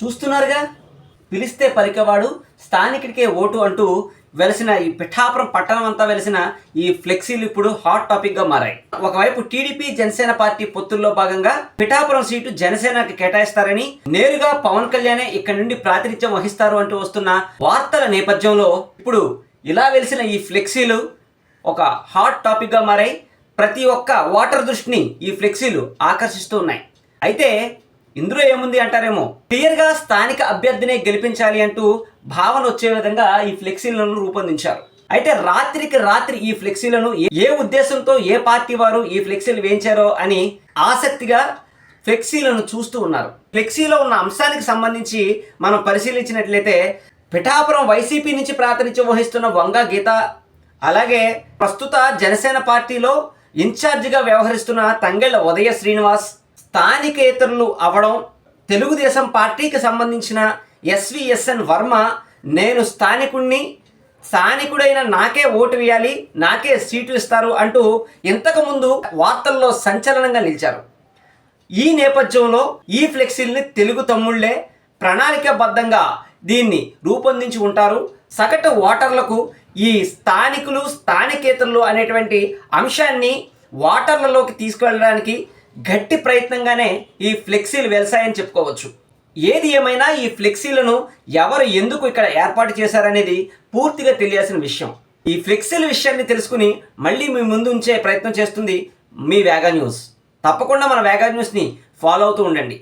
చూస్తున్నారుగా? పిలిస్తే పలికేవాడు స్థానికుడికే ఓటు అంటూ వెలిసిన ఈ పిఠాపురం పట్టణం అంతా వెలిసిన ఈ ఫ్లెక్సీలు ఇప్పుడు హాట్ టాపిక్గా మారాయి. ఒకవైపు టీడీపీ జనసేన పార్టీ పొత్తుల్లో భాగంగా పిఠాపురం సీటు జనసేనకి కేటాయిస్తారని నేరుగా పవన్ కళ్యాణే ఇక్కడ నుండి ప్రాతినిధ్యం వహిస్తారు అంటూ వస్తున్న వార్తల నేపథ్యంలో ఇప్పుడు ఇలా వెలిసిన ఈ ఫ్లెక్సీలు ఒక హాట్ టాపిక్గా మారాయి. ప్రతి ఒక్క ఓటర్ దృష్టిని ఈ ఫ్లెక్సీలు ఆకర్షిస్తూ ఉన్నాయి. అయితే ఇందులో ఏముంది అంటారేమో? క్లియర్గా స్థానిక అభ్యర్థినే గెలిపించాలి అంటూ భావన వచ్చే విధంగా ఈ ఫ్లెక్సీలను రూపొందించారు. అయితే రాత్రికి రాత్రి ఈ ఫ్లెక్సీలను ఏ- ఏ ఉద్దేశంతో ఏ పార్టీ వారు ఈ ఫ్లెక్సీలు వేయించారో అని ఆసక్తిగా ఫ్లెక్సీలను చూస్తూ ఉన్నారు. ఫ్లెక్సీలో ఉన్న అంశానికి సంబంధించి మనం పరిశీలించినట్లయితే పిఠాపురం వైసీపీ నుంచి ప్రాతినిధ్యం వహిస్తున్న వంగ గీత అలాగే ప్రస్తుత జనసేన పార్టీలో ఇన్ఛార్జిగా వ్యవహరిస్తున్న తంగెళ్ళ ఉదయ శ్రీనివాస్ స్థానికేతరులు అవడం తెలుగుదేశం పార్టీకి సంబంధించిన ఎస్విఎస్ఎన్ వర్మ నేను స్థానికుణ్ణి స్థానికుడైన నాకే ఓటు వేయాలి నాకే సీటు ఇస్తారు అంటూ ఇంతకుముందు వార్తల్లో సంచలనంగా నిలిచారు. ఈ నేపథ్యంలో ఈ ఫ్లెక్సీల్ని తెలుగు తమ్ముళ్ళే ప్రణాళికబద్ధంగా దీన్ని రూపొందించి ఉంటారు. సగటు ఓటర్లకు ఈ స్థానికులు స్థానికేతరులు అనేటువంటి అంశాన్ని ఓటర్లలోకి తీసుకువెళ్ళడానికి గట్టి ప్రయత్నంగానే ఈ ఫ్లెక్సీలు వెలసాయని చెప్పుకోవచ్చు. ఏది ఏమైనా ఈ ఫ్లెక్సీలను ఎవరు ఎందుకు ఇక్కడ ఏర్పాటు చేశారనేది పూర్తిగా తెలియాల్సిన విషయం. ఈ ఫ్లెక్సీల విషయాన్ని తెలుసుకుని మళ్ళీ మీ ముందు ఉంచే ప్రయత్నం చేస్తుంది మీ వేగా న్యూస్. తప్పకుండా మన వేగా న్యూస్ని ఫాలో అవుతూ ఉండండి.